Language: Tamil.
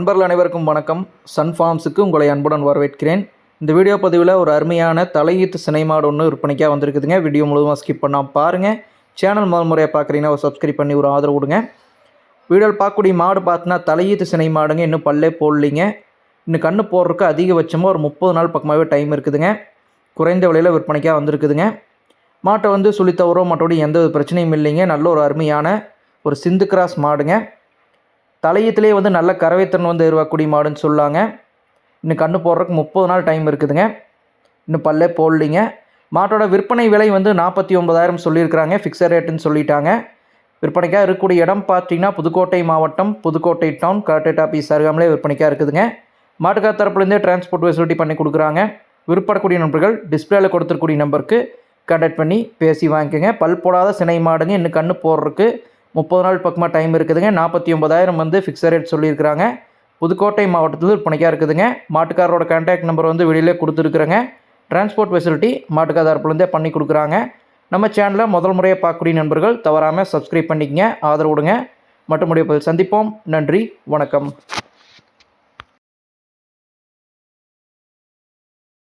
நண்பர்கள் அனைவருக்கும் வணக்கம். சன் ஃபார்ம்ஸுக்கு உங்களை அன்புடன் வரவேற்கிறேன். இந்த வீடியோ பதிவில் ஒரு அருமையான தலையீத்து சினை மாடு ஒன்று விற்பனைக்காக வந்திருக்குதுங்க. வீடியோ முழுவதும் ஸ்கிப் பண்ணால் பாருங்கள் சேனல் முதல் முறையாக பார்க்குறீங்கன்னா ஒரு சப்ஸ்கிரைப் பண்ணி ஒரு ஆதரவு கொடுங்க. வீடியோவில் பார்க்கக்கூடிய மாடு பார்த்தினா தலையீத்து சினை மாடுங்க இன்னும் பல்லே போடலிங்க. இன்னும் கண்ணு போடுறதுக்கு அதிகபட்சமாக ஒரு முப்பது நாள் பக்கமாகவே டைம் இருக்குதுங்க. குறைந்த விலையில் விற்பனைக்காக வந்திருக்குதுங்க. மாட்டை வந்து சுழி தவறோ மற்றபடி எந்த ஒரு பிரச்சனையும் இல்லைங்க. நல்ல ஒரு அருமையான ஒரு சிந்து கிராஸ் மாடுங்க. தலையத்திலே வந்து நல்ல கறவைத்திறன் வந்து எருவாக்கூடிய மாடுன்னு சொல்லாங்க. இன்னும் கண்ணு போடுறதுக்கு முப்பது நாள் டைம் இருக்குதுங்க. இன்னும் பல்லே போடலிங்க. மாட்டோட விற்பனை விலை வந்து நாற்பத்தி ஒன்பதாயிரம் சொல்லியிருக்கிறாங்க. ஃபிக்ஸட் ரேட்டுன்னு சொல்லிட்டாங்க. விற்பனைக்காக இருக்கக்கூடிய இடம் பார்த்தீங்கன்னா புதுக்கோட்டை மாவட்டம் புதுக்கோட்டை டவுன் கலெக்டரேட் ஆஃபீஸ் அருகாமலே விற்பனைக்காக இருக்குதுங்க. மாட்டுக்கார் தரப்புலேருந்தே டிரான்ஸ்போர்ட் ஃபெசிலிட்டி பண்ணி கொடுக்குறாங்க. விற்படக்கூடிய நண்பர்கள் டிஸ்பிளேல கொடுத்துருக்கூடிய நம்பருக்கு கண்டக்ட் பண்ணி பேசி வாங்கிக்கோங்க. பல் போடாத சினை மாடுங்க. இன்னும் கண்ணு போடுறதுக்கு முப்பது நாள் பக்கமாக டைம் இருக்குதுங்க. நாற்பத்தி ஒன்பதாயிரம் வந்து ஃபிக்ஸட் ரேட் சொல்லியிருக்கிறாங்க. புதுக்கோட்டை மாவட்டத்தில் விற்பனைக்காக இருக்குதுங்க. மாட்டுக்காரரோட கான்டாக்ட் நம்பர் வந்து வெளியிலே கொடுத்துருக்குறேங்க. டிரான்ஸ்போர்ட் ஃபெசிலிட்டி மாட்டுக்கார் தரப்புலேருந்தே பண்ணி கொடுக்குறாங்க. நம்ம சேனலில் முதல் முறையாக பார்க்கக்கூடிய நண்பர்கள் தவறாமல் சப்ஸ்கிரைப் பண்ணிக்கங்க. ஆதரவு விடுங்க மட்டும் முடிய சந்திப்போம். நன்றி. வணக்கம்.